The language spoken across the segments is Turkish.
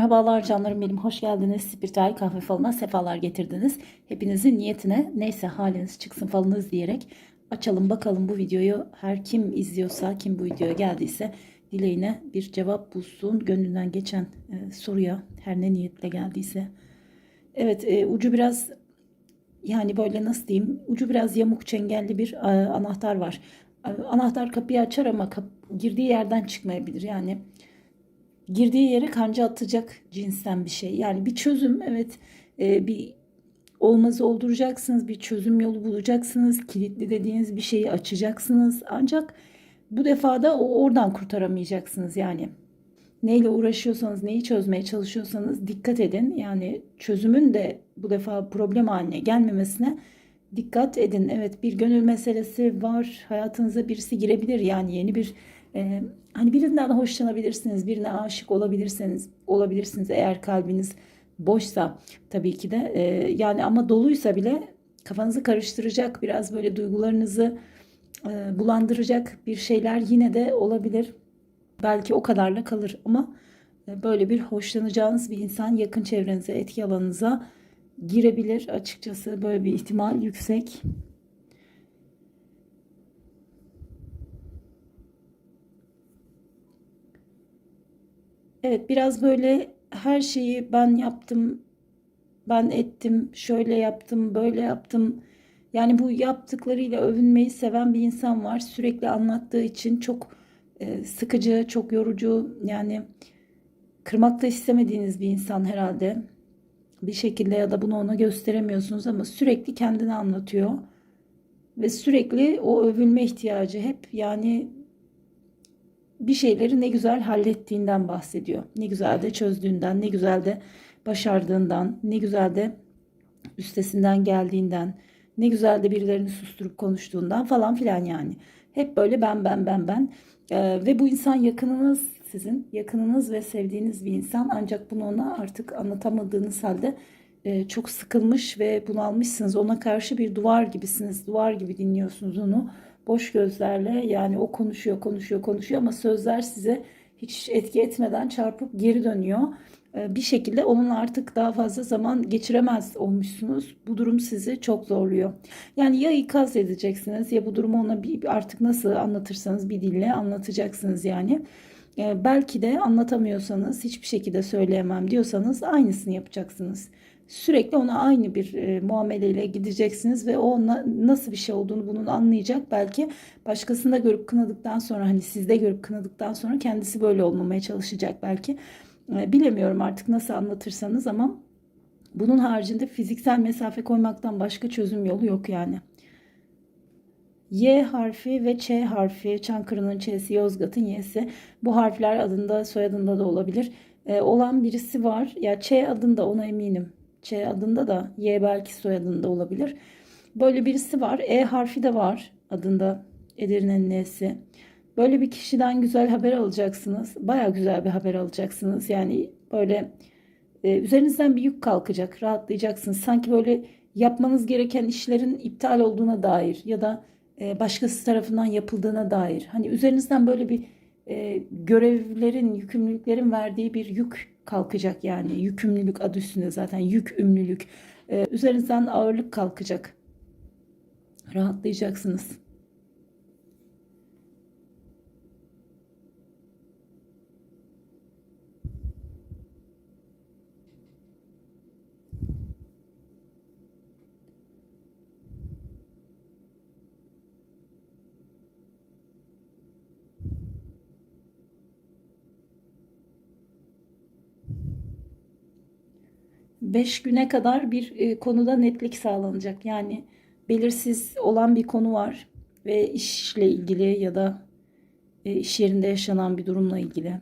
Merhabalar canlarım benim. Hoş geldiniz. Spiritüel kahve falına sefalar getirdiniz. Hepinizin niyetine neyse haliniz çıksın falınız diyerek açalım bakalım bu videoyu. Her kim izliyorsa, kim bu videoya geldiyse dileğine bir cevap bulsun. Gönlünden geçen e, soruya her ne niyetle geldiyse. Evet e, ucu biraz yani böyle nasıl diyeyim ucu biraz yamuk çengelli bir e, anahtar var. E, anahtar kapıyı açar ama kap- girdiği yerden çıkmayabilir. Yani girdiği yere kanca atacak cinsten bir şey. Yani bir çözüm evet e, bir olmazı olduracaksınız. Bir çözüm yolu bulacaksınız. Kilitli dediğiniz bir şeyi açacaksınız. Ancak bu defa da o oradan kurtaramayacaksınız yani. Neyle uğraşıyorsanız, neyi çözmeye çalışıyorsanız dikkat edin. Yani çözümün de bu defa problem haline gelmemesine dikkat edin. Evet bir gönül meselesi var. Hayatınıza birisi girebilir. Yani yeni bir e, hani birinden hoşlanabilirsiniz, birine aşık olabilirsiniz, olabilirsiniz eğer kalbiniz boşsa tabii ki de e, yani ama doluysa bile kafanızı karıştıracak biraz böyle duygularınızı e, bulandıracak bir şeyler yine de olabilir. Belki o kadarla kalır ama e, böyle bir hoşlanacağınız bir insan yakın çevrenize, etki alanınıza girebilir. Açıkçası böyle bir ihtimal yüksek. Evet biraz böyle her şeyi ben yaptım, ben ettim, şöyle yaptım, böyle yaptım. Yani bu yaptıklarıyla övünmeyi seven bir insan var. Sürekli anlattığı için çok e, sıkıcı, çok yorucu. Yani kırmak da istemediğiniz bir insan herhalde. Bir şekilde ya da bunu ona gösteremiyorsunuz ama sürekli kendini anlatıyor. Ve sürekli o övülme ihtiyacı hep yani bir şeyleri ne güzel hallettiğinden bahsediyor. Ne güzel de çözdüğünden, ne güzel de başardığından, ne güzel de üstesinden geldiğinden, ne güzel de birilerini susturup konuştuğundan falan filan yani. Hep böyle ben ben ben ben Ee, ve bu insan yakınınız sizin yakınınız ve sevdiğiniz bir insan ancak bunu ona artık anlatamadığınız halde e, çok sıkılmış ve bunalmışsınız. Ona karşı bir duvar gibisiniz. Duvar gibi dinliyorsunuz onu. Boş gözlerle yani o konuşuyor, konuşuyor, konuşuyor ama sözler size hiç etki etmeden çarpıp geri dönüyor. E, bir şekilde onunla artık daha fazla zaman geçiremez olmuşsunuz. Bu durum sizi çok zorluyor. Yani ya ikaz edeceksiniz ya bu durumu ona bir artık nasıl anlatırsanız bir dille anlatacaksınız yani. E, belki de anlatamıyorsanız hiçbir şekilde söyleyemem diyorsanız aynısını yapacaksınız. Sürekli ona aynı bir e, muameleyle gideceksiniz ve o na, nasıl bir şey olduğunu bunun anlayacak. Belki başkasında görüp kınadıktan sonra hani sizde görüp kınadıktan sonra kendisi böyle olmamaya çalışacak belki. E, bilemiyorum artık nasıl anlatırsanız ama bunun haricinde fiziksel mesafe koymaktan başka çözüm yolu yok yani. Y harfi ve Ç harfi, Çankırı'nın Ç'si, Yozgat'ın Y'si. Bu harfler adında, soyadında da olabilir. E, olan birisi var. Ya Ç adında ona eminim. Ç adında da Y belki soyadında olabilir. Böyle birisi var. E harfi de var adında Edirne'nin N'si. Böyle bir kişiden güzel haber alacaksınız. Baya güzel bir haber alacaksınız. Yani böyle e, üzerinizden bir yük kalkacak. Rahatlayacaksınız. Sanki böyle yapmanız gereken işlerin iptal olduğuna dair ya da e, başkası tarafından yapıldığına dair. Hani üzerinizden böyle bir e, görevlerin, yükümlülüklerin verdiği bir yük kalkacak yani. Yükümlülük adı üstünde zaten yük ümlülük. E, üzerinizden ağırlık kalkacak. Rahatlayacaksınız. Beş güne kadar bir e, konuda netlik sağlanacak. Yani belirsiz olan bir konu var ve işle ilgili ya da e, iş yerinde yaşanan bir durumla ilgili.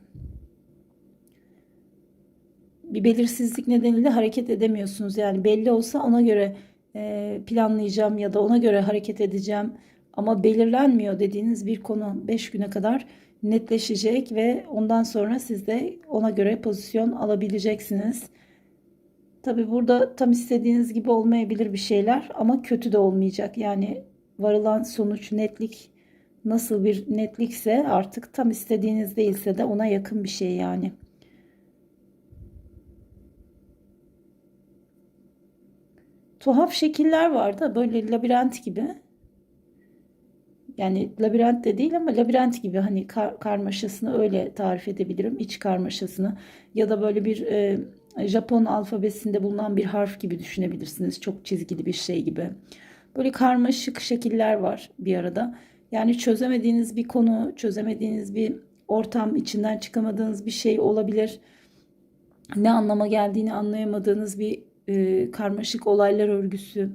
Bir belirsizlik nedeniyle hareket edemiyorsunuz. Yani belli olsa ona göre e, planlayacağım ya da ona göre hareket edeceğim. Ama belirlenmiyor dediğiniz bir konu 5 güne kadar netleşecek ve ondan sonra siz de ona göre pozisyon alabileceksiniz. Tabi burada tam istediğiniz gibi olmayabilir bir şeyler ama kötü de olmayacak. Yani varılan sonuç netlik nasıl bir netlikse artık tam istediğiniz değilse de ona yakın bir şey yani. Tuhaf şekiller var da böyle labirent gibi. Yani labirent de değil ama labirent gibi hani kar karmaşasını öyle tarif edebilirim. iç karmaşasını ya da böyle bir e, Japon alfabesinde bulunan bir harf gibi düşünebilirsiniz. Çok çizgili bir şey gibi. Böyle karmaşık şekiller var bir arada. Yani çözemediğiniz bir konu, çözemediğiniz bir ortam, içinden çıkamadığınız bir şey olabilir. Ne anlama geldiğini anlayamadığınız bir e, karmaşık olaylar örgüsü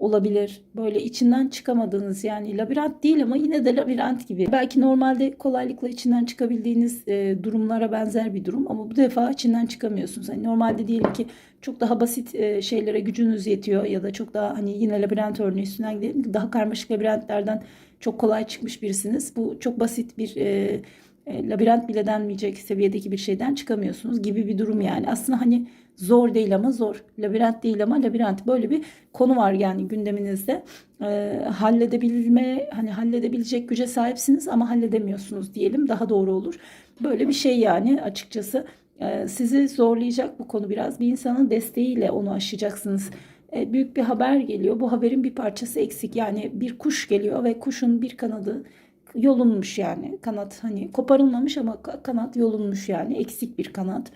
olabilir. Böyle içinden çıkamadığınız yani labirent değil ama yine de labirent gibi. Belki normalde kolaylıkla içinden çıkabildiğiniz e, durumlara benzer bir durum ama bu defa içinden çıkamıyorsunuz. Hani normalde diyelim ki çok daha basit e, şeylere gücünüz yetiyor ya da çok daha hani yine labirent örneği üstünden gidelim. Daha karmaşık labirentlerden çok kolay çıkmış birisiniz. Bu çok basit bir e, e, labirent bile denmeyecek seviyedeki bir şeyden çıkamıyorsunuz gibi bir durum yani. Aslında hani zor değil ama zor. Labirent değil ama labirent. Böyle bir konu var yani gündeminizde. E, halledebilme hani halledebilecek güce sahipsiniz ama halledemiyorsunuz diyelim. Daha doğru olur. Böyle bir şey yani açıkçası. E, sizi zorlayacak bu konu biraz. Bir insanın desteğiyle onu aşacaksınız. E, büyük bir haber geliyor. Bu haberin bir parçası eksik. Yani bir kuş geliyor ve kuşun bir kanadı yolunmuş yani kanat hani koparılmamış ama kanat yolunmuş yani eksik bir kanat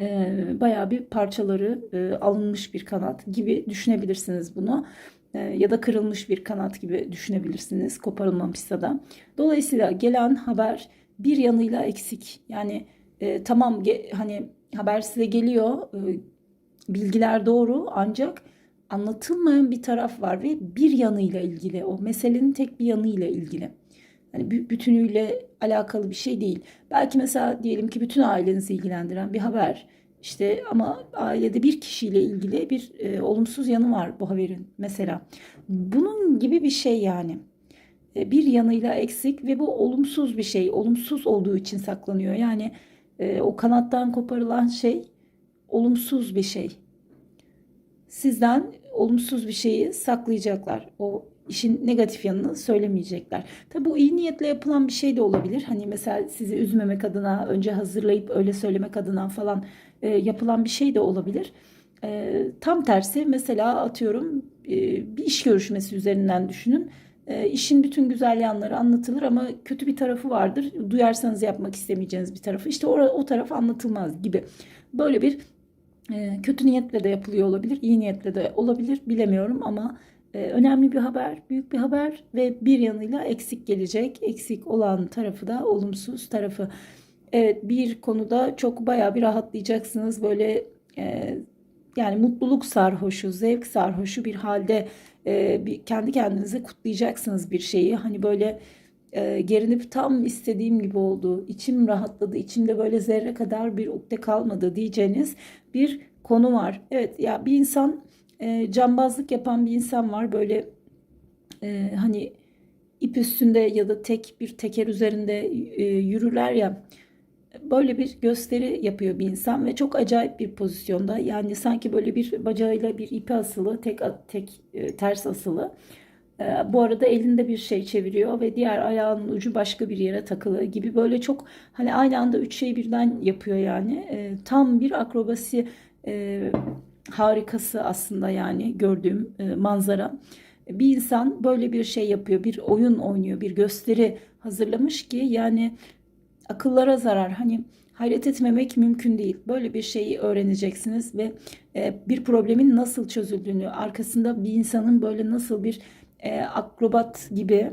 e, bayağı bir parçaları e, alınmış bir kanat gibi düşünebilirsiniz bunu. E, ya da kırılmış bir kanat gibi düşünebilirsiniz koparılmamışsa da dolayısıyla gelen haber bir yanıyla eksik. Yani e, tamam ge, hani haber size geliyor e, bilgiler doğru ancak anlatılmayan bir taraf var ve bir yanıyla ilgili o meselenin tek bir yanıyla ilgili. Hani bütünüyle alakalı bir şey değil. Belki mesela diyelim ki bütün ailenizi ilgilendiren bir haber. İşte ama ailede bir kişiyle ilgili bir e, olumsuz yanı var bu haberin mesela. Bunun gibi bir şey yani. E, bir yanıyla eksik ve bu olumsuz bir şey. Olumsuz olduğu için saklanıyor. Yani e, o kanattan koparılan şey olumsuz bir şey. Sizden olumsuz bir şeyi saklayacaklar. O işin negatif yanını söylemeyecekler. Tabi bu iyi niyetle yapılan bir şey de olabilir. Hani mesela sizi üzmemek adına önce hazırlayıp öyle söylemek adına falan e, yapılan bir şey de olabilir. E, tam tersi mesela atıyorum e, bir iş görüşmesi üzerinden düşünün. E, işin bütün güzel yanları anlatılır ama kötü bir tarafı vardır. Duyarsanız yapmak istemeyeceğiniz bir tarafı. İşte o, o taraf anlatılmaz gibi. Böyle bir e, kötü niyetle de yapılıyor olabilir, iyi niyetle de olabilir bilemiyorum ama önemli bir haber, büyük bir haber ve bir yanıyla eksik gelecek. Eksik olan tarafı da olumsuz tarafı. Evet bir konuda çok bayağı bir rahatlayacaksınız. Böyle e, yani mutluluk sarhoşu, zevk sarhoşu bir halde e, bir, kendi kendinize kutlayacaksınız bir şeyi. Hani böyle e, gerinip tam istediğim gibi oldu, içim rahatladı, içimde böyle zerre kadar bir ukde kalmadı diyeceğiniz bir konu var. Evet ya bir insan e, cambazlık yapan bir insan var. Böyle e, hani ip üstünde ya da tek bir teker üzerinde e, yürürler ya. Böyle bir gösteri yapıyor bir insan ve çok acayip bir pozisyonda. Yani sanki böyle bir bacağıyla bir ipi asılı, tek tek e, ters asılı. E, bu arada elinde bir şey çeviriyor ve diğer ayağının ucu başka bir yere takılı gibi böyle çok hani aynı anda üç şey birden yapıyor yani. E, tam bir akrobasi e, harikası aslında yani gördüğüm e, manzara. Bir insan böyle bir şey yapıyor, bir oyun oynuyor, bir gösteri hazırlamış ki yani akıllara zarar. Hani hayret etmemek mümkün değil. Böyle bir şeyi öğreneceksiniz ve e, bir problemin nasıl çözüldüğünü, arkasında bir insanın böyle nasıl bir e, akrobat gibi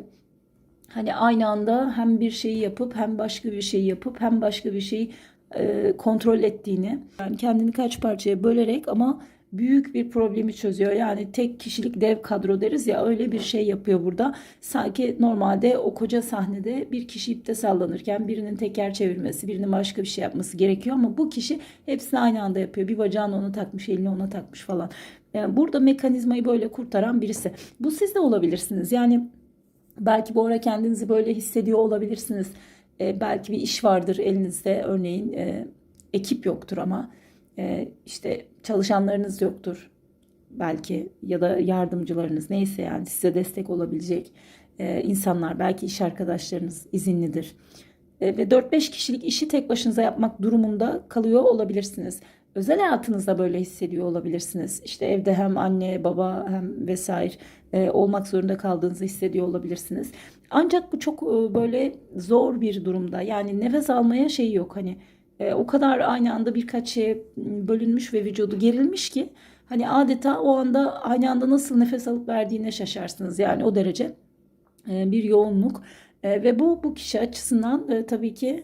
hani aynı anda hem bir şeyi yapıp hem başka bir şeyi yapıp hem başka bir şeyi e, kontrol ettiğini yani kendini kaç parçaya bölerek ama büyük bir problemi çözüyor. Yani tek kişilik dev kadro deriz ya öyle bir şey yapıyor burada. Sanki normalde o koca sahnede bir kişi ipte sallanırken birinin teker çevirmesi, birinin başka bir şey yapması gerekiyor ama bu kişi hepsini aynı anda yapıyor. Bir bacağını ona takmış, elini ona takmış falan. Yani burada mekanizmayı böyle kurtaran birisi. Bu siz de olabilirsiniz. Yani belki bu ara kendinizi böyle hissediyor olabilirsiniz e, belki bir iş vardır elinizde örneğin e, ekip yoktur ama e, işte çalışanlarınız yoktur belki ya da yardımcılarınız neyse yani size destek olabilecek e, insanlar belki iş arkadaşlarınız izinlidir. E, ve 4-5 kişilik işi tek başınıza yapmak durumunda kalıyor olabilirsiniz. Özel hayatınızda böyle hissediyor olabilirsiniz. İşte evde hem anne, baba hem vesaire e, olmak zorunda kaldığınızı hissediyor olabilirsiniz. Ancak bu çok e, böyle zor bir durumda. Yani nefes almaya şey yok. Hani e, o kadar aynı anda birkaç şeye bölünmüş ve vücudu gerilmiş ki hani adeta o anda aynı anda nasıl nefes alıp verdiğine şaşarsınız. Yani o derece e, bir yoğunluk E, ve bu bu kişi açısından e, tabii ki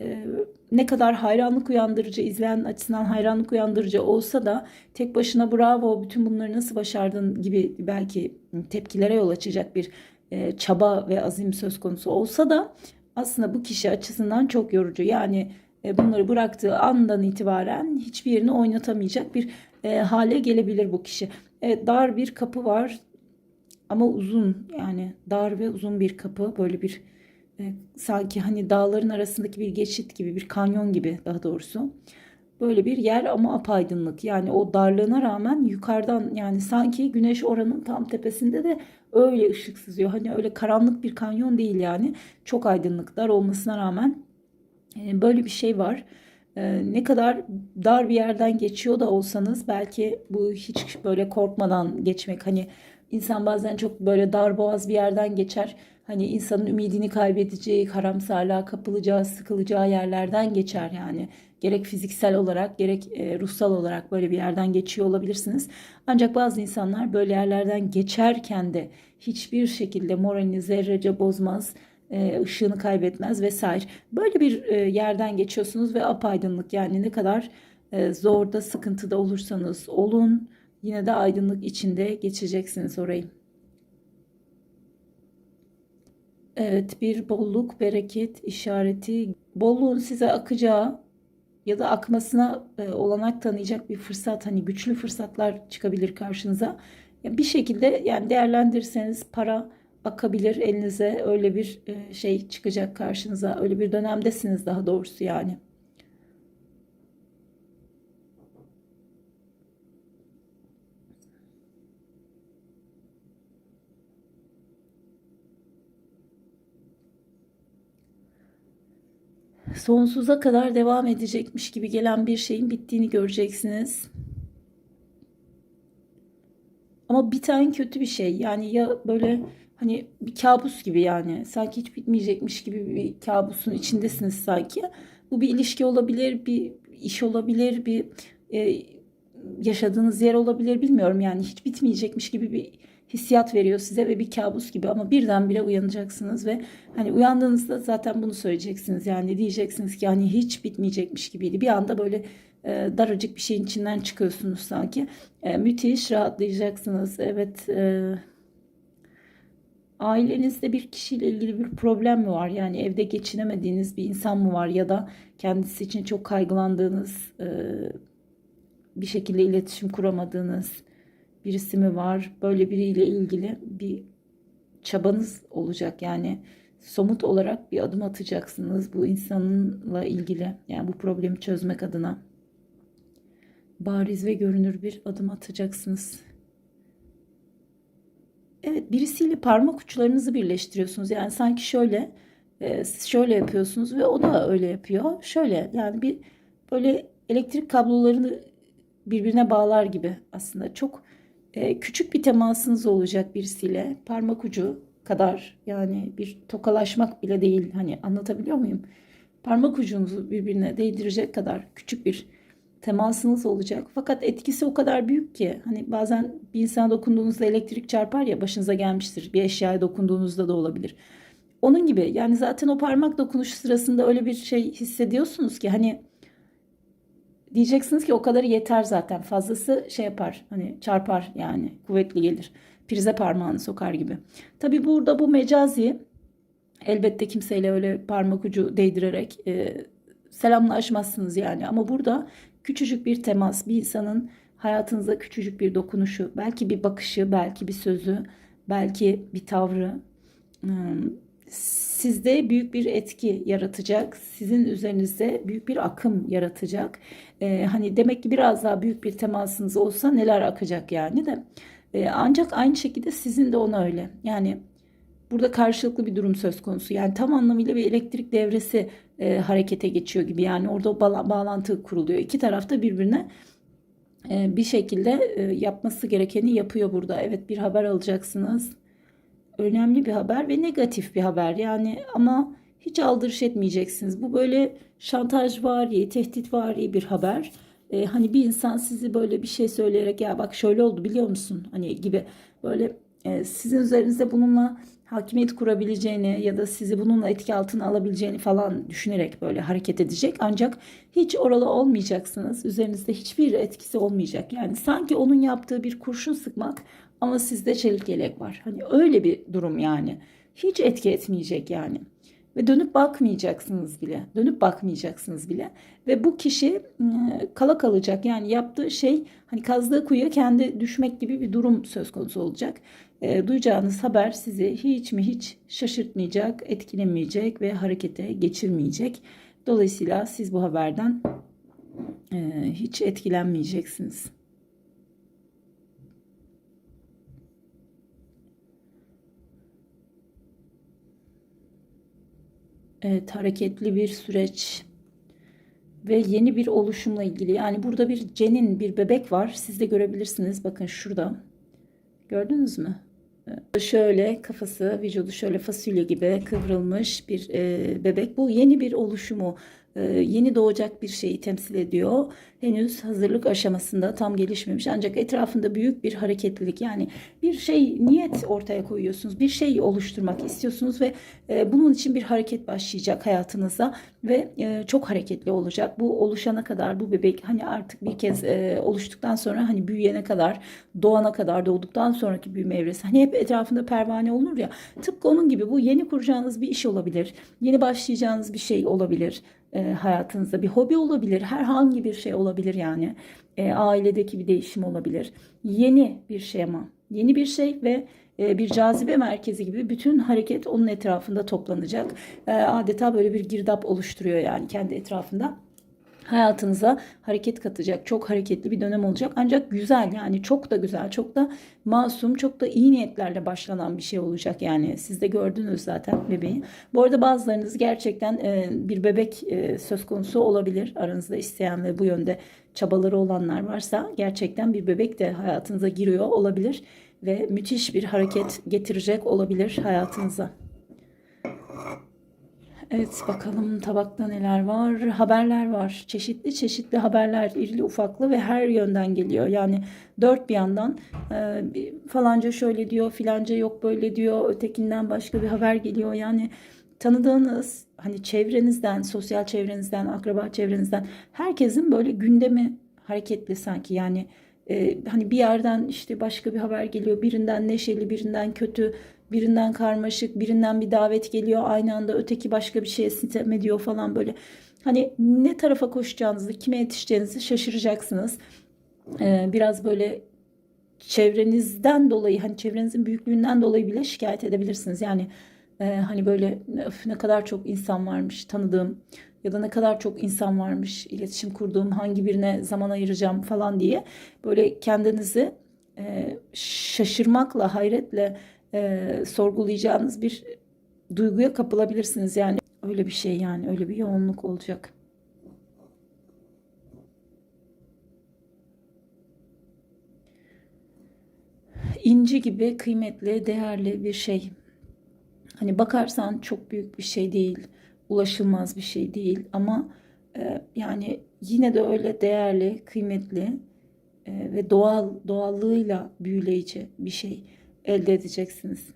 e, ne kadar hayranlık uyandırıcı, izleyen açısından hayranlık uyandırıcı olsa da tek başına bravo bütün bunları nasıl başardın gibi belki tepkilere yol açacak bir e, çaba ve azim söz konusu olsa da aslında bu kişi açısından çok yorucu. Yani e, bunları bıraktığı andan itibaren hiçbir yerini oynatamayacak bir e, hale gelebilir bu kişi. Evet dar bir kapı var ama uzun yani dar ve uzun bir kapı böyle bir e, sanki hani dağların arasındaki bir geçit gibi bir kanyon gibi daha doğrusu. Böyle bir yer ama apaydınlık. Yani o darlığına rağmen yukarıdan yani sanki güneş oranın tam tepesinde de öyle ışık sızıyor. Hani öyle karanlık bir kanyon değil yani. Çok aydınlık dar olmasına rağmen e, böyle bir şey var. E, ne kadar dar bir yerden geçiyor da olsanız belki bu hiç böyle korkmadan geçmek hani insan bazen çok böyle dar boğaz bir yerden geçer. Hani insanın ümidini kaybedeceği, karamsarlığa kapılacağı, sıkılacağı yerlerden geçer yani. Gerek fiziksel olarak gerek e, ruhsal olarak böyle bir yerden geçiyor olabilirsiniz. Ancak bazı insanlar böyle yerlerden geçerken de hiçbir şekilde moralini zerrece bozmaz, e, ışığını kaybetmez vesaire. Böyle bir e, yerden geçiyorsunuz ve apaydınlık yani ne kadar zorda, sıkıntıda olursanız olun yine de aydınlık içinde geçeceksiniz orayı. Evet bir bolluk, bereket işareti. Bolluğun size akacağı ya da akmasına e, olanak tanıyacak bir fırsat hani güçlü fırsatlar çıkabilir karşınıza. Bir şekilde yani değerlendirirseniz para akabilir elinize öyle bir e, şey çıkacak karşınıza. Öyle bir dönemdesiniz daha doğrusu yani. Sonsuza kadar devam edecekmiş gibi gelen bir şeyin bittiğini göreceksiniz. Ama biten kötü bir şey. Yani ya böyle hani bir kabus gibi yani. Sanki hiç bitmeyecekmiş gibi bir kabusun içindesiniz sanki. Bu bir ilişki olabilir, bir iş olabilir, bir e, yaşadığınız yer olabilir bilmiyorum. Yani hiç bitmeyecekmiş gibi bir hissiyat veriyor size ve bir kabus gibi ama birdenbire uyanacaksınız ve hani uyandığınızda zaten bunu söyleyeceksiniz yani diyeceksiniz ki hani hiç bitmeyecekmiş gibiydi. Bir anda böyle e, daracık bir şeyin içinden çıkıyorsunuz sanki. E, müthiş rahatlayacaksınız. Evet e, ailenizde bir kişiyle ilgili bir problem mi var? Yani evde geçinemediğiniz bir insan mı var ya da kendisi için çok kaygılandığınız e, bir şekilde iletişim kuramadığınız birisi mi var? Böyle biriyle ilgili bir çabanız olacak. Yani somut olarak bir adım atacaksınız bu insanla ilgili. Yani bu problemi çözmek adına bariz ve görünür bir adım atacaksınız. Evet birisiyle parmak uçlarınızı birleştiriyorsunuz. Yani sanki şöyle e, şöyle yapıyorsunuz ve o da öyle yapıyor. Şöyle yani bir böyle elektrik kablolarını birbirine bağlar gibi aslında çok e, küçük bir temasınız olacak birisiyle parmak ucu kadar yani bir tokalaşmak bile değil hani anlatabiliyor muyum? Parmak ucunuzu birbirine değdirecek kadar küçük bir temasınız olacak. Fakat etkisi o kadar büyük ki hani bazen bir insana dokunduğunuzda elektrik çarpar ya başınıza gelmiştir. Bir eşyaya dokunduğunuzda da olabilir. Onun gibi yani zaten o parmak dokunuşu sırasında öyle bir şey hissediyorsunuz ki hani diyeceksiniz ki o kadarı yeter zaten. Fazlası şey yapar hani çarpar yani kuvvetli gelir. Prize parmağını sokar gibi. Tabi burada bu mecazi elbette kimseyle öyle parmak ucu değdirerek e, selamlaşmazsınız yani. Ama burada küçücük bir temas bir insanın hayatınıza küçücük bir dokunuşu belki bir bakışı belki bir sözü belki bir tavrı hmm, sizde büyük bir etki yaratacak. Sizin üzerinizde büyük bir akım yaratacak. Ee, hani demek ki biraz daha büyük bir temasınız olsa neler akacak yani de. Ee, ancak aynı şekilde sizin de ona öyle. Yani burada karşılıklı bir durum söz konusu. Yani tam anlamıyla bir elektrik devresi e, harekete geçiyor gibi. Yani orada bağla- bağlantı kuruluyor. İki tarafta birbirine e, bir şekilde e, yapması gerekeni yapıyor burada. Evet bir haber alacaksınız. Önemli bir haber ve negatif bir haber. Yani ama hiç aldırış etmeyeceksiniz. Bu böyle şantaj var, tehdit var bir haber. E, hani bir insan sizi böyle bir şey söyleyerek ya bak şöyle oldu biliyor musun? Hani gibi böyle e, sizin üzerinizde bununla hakimiyet kurabileceğini ya da sizi bununla etki altına alabileceğini falan düşünerek böyle hareket edecek. Ancak hiç oralı olmayacaksınız. Üzerinizde hiçbir etkisi olmayacak. Yani sanki onun yaptığı bir kurşun sıkmak ama sizde çelik yelek var. Hani öyle bir durum yani. Hiç etki etmeyecek yani. Ve dönüp bakmayacaksınız bile. Dönüp bakmayacaksınız bile. Ve bu kişi ıı, kala kalacak. Yani yaptığı şey hani kazdığı kuyuya kendi düşmek gibi bir durum söz konusu olacak. E, duyacağınız haber sizi hiç mi hiç şaşırtmayacak, etkilemeyecek ve harekete geçirmeyecek. Dolayısıyla siz bu haberden e, hiç etkilenmeyeceksiniz. Evet, hareketli bir süreç ve yeni bir oluşumla ilgili. Yani burada bir cenin, bir bebek var. Siz de görebilirsiniz. Bakın şurada. Gördünüz mü? Ee, Şöyle kafası, vücudu şöyle fasulye gibi kıvrılmış bir e, bebek. Bu yeni bir oluşumu, e, yeni doğacak bir şeyi temsil ediyor. Henüz hazırlık aşamasında tam gelişmemiş ancak etrafında büyük bir hareketlilik yani bir şey niyet ortaya koyuyorsunuz. Bir şey oluşturmak istiyorsunuz ve e, bunun için bir hareket başlayacak hayatınıza ve e, çok hareketli olacak. Bu oluşana kadar bu bebek hani artık bir kez e, oluştuktan sonra hani büyüyene kadar, doğana kadar, doğduktan sonraki büyüme evresi hani hep etrafında pervane olur ya. Tıpkı onun gibi bu yeni kuracağınız bir iş olabilir. Yeni başlayacağınız bir şey olabilir e, hayatınızda. Bir hobi olabilir. Herhangi bir şey olabilir yani. E, ailedeki bir değişim olabilir. Yeni bir şey ama. Yeni bir şey ve e, bir cazibe merkezi gibi bütün hareket onun etrafında toplanacak. E, adeta böyle bir girdap oluşturuyor yani kendi etrafında hayatınıza hareket katacak. Çok hareketli bir dönem olacak. Ancak güzel yani çok da güzel, çok da masum, çok da iyi niyetlerle başlanan bir şey olacak. Yani siz de gördünüz zaten bebeği. Bu arada bazılarınız gerçekten e, bir bebek e, söz konusu olabilir. Aranızda isteyen ve bu yönde çabaları olanlar varsa gerçekten bir bebek de hayatınıza giriyor olabilir ve müthiş bir hareket getirecek olabilir hayatınıza. Evet bakalım tabakta neler var? Haberler var. Çeşitli çeşitli haberler irili ufaklı ve her yönden geliyor. Yani dört bir yandan e, falanca şöyle diyor filanca yok böyle diyor. Ötekinden başka bir haber geliyor. Yani tanıdığınız hani çevrenizden, sosyal çevrenizden, akraba çevrenizden herkesin böyle gündemi hareketli sanki. Yani e, hani bir yerden işte başka bir haber geliyor. Birinden neşeli, birinden kötü Birinden karmaşık, birinden bir davet geliyor aynı anda öteki başka bir şeye sitem ediyor falan böyle. Hani ne tarafa koşacağınızı, kime yetişeceğinizi şaşıracaksınız. Ee, biraz böyle çevrenizden dolayı hani çevrenizin büyüklüğünden dolayı bile şikayet edebilirsiniz. Yani e, hani böyle öf, ne kadar çok insan varmış tanıdığım ya da ne kadar çok insan varmış iletişim kurduğum hangi birine zaman ayıracağım falan diye böyle kendinizi e, şaşırmakla hayretle e, sorgulayacağınız bir duyguya kapılabilirsiniz. Yani öyle bir şey yani öyle bir yoğunluk olacak. İnci gibi kıymetli, değerli bir şey. Hani bakarsan çok büyük bir şey değil, ulaşılmaz bir şey değil ama e, yani yine de öyle değerli, kıymetli e, ve doğal doğallığıyla büyüleyici bir şey elde edeceksiniz.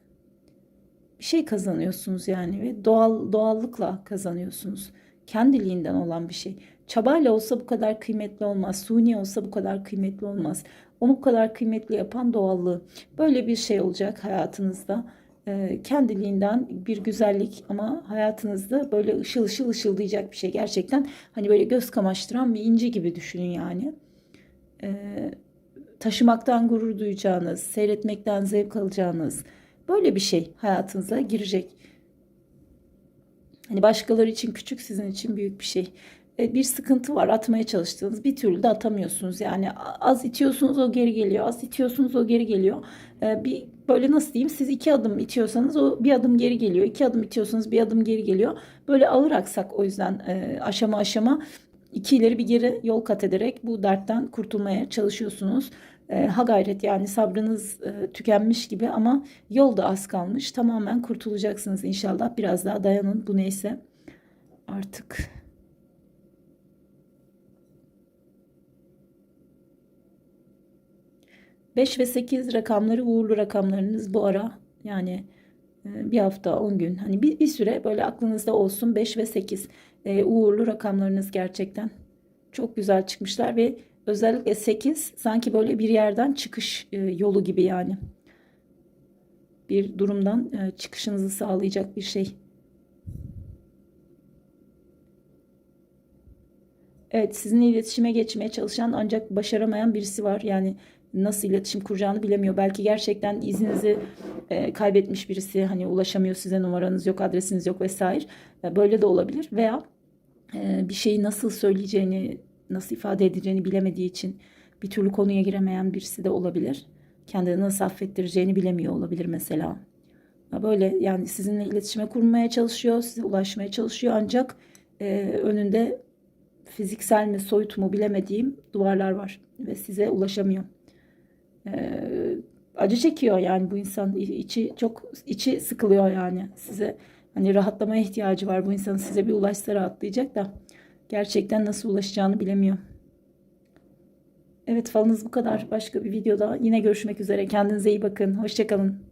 Bir şey kazanıyorsunuz yani ve doğal doğallıkla kazanıyorsunuz. Kendiliğinden olan bir şey. Çabayla olsa bu kadar kıymetli olmaz. Suni olsa bu kadar kıymetli olmaz. Onu bu kadar kıymetli yapan doğallığı. Böyle bir şey olacak hayatınızda. Ee, kendiliğinden bir güzellik ama hayatınızda böyle ışıl ışıl ışıldayacak bir şey. Gerçekten hani böyle göz kamaştıran bir inci gibi düşünün yani. Ee, taşımaktan gurur duyacağınız, seyretmekten zevk alacağınız böyle bir şey hayatınıza girecek. Hani başkaları için küçük, sizin için büyük bir şey. E, bir sıkıntı var atmaya çalıştığınız bir türlü de atamıyorsunuz. Yani az itiyorsunuz o geri geliyor, az itiyorsunuz o geri geliyor. E, bir böyle nasıl diyeyim siz iki adım itiyorsanız o bir adım geri geliyor. iki adım itiyorsanız bir adım geri geliyor. Böyle ağır aksak o yüzden e, aşama aşama iki ileri bir geri yol kat ederek bu dertten kurtulmaya çalışıyorsunuz. E, ha gayret yani sabrınız e, tükenmiş gibi ama yol da az kalmış. Tamamen kurtulacaksınız inşallah. Biraz daha dayanın bu neyse artık. Beş ve sekiz rakamları uğurlu rakamlarınız bu ara yani e, bir hafta 10 gün hani bir, bir süre böyle aklınızda olsun 5 ve 8 e, uğurlu rakamlarınız gerçekten çok güzel çıkmışlar ve özellikle 8 sanki böyle bir yerden çıkış e, yolu gibi yani bir durumdan e, çıkışınızı sağlayacak bir şey. Evet, sizinle iletişime geçmeye çalışan ancak başaramayan birisi var. Yani nasıl iletişim kuracağını bilemiyor. Belki gerçekten izninizi e, kaybetmiş birisi hani ulaşamıyor size numaranız yok, adresiniz yok vesaire. E, böyle de olabilir veya e, bir şeyi nasıl söyleyeceğini, nasıl ifade edeceğini bilemediği için bir türlü konuya giremeyen birisi de olabilir. Kendini nasıl affettireceğini bilemiyor olabilir mesela. Böyle yani sizinle iletişime kurmaya çalışıyor, size ulaşmaya çalışıyor ancak e, önünde fiziksel mi soyut mu bilemediğim duvarlar var ve size ulaşamıyor. Ee, acı çekiyor yani bu insan içi çok içi sıkılıyor yani size hani rahatlamaya ihtiyacı var bu insanın size bir ulaşsa rahatlayacak da gerçekten nasıl ulaşacağını bilemiyor. Evet falınız bu kadar. Başka bir videoda yine görüşmek üzere. Kendinize iyi bakın. Hoşçakalın.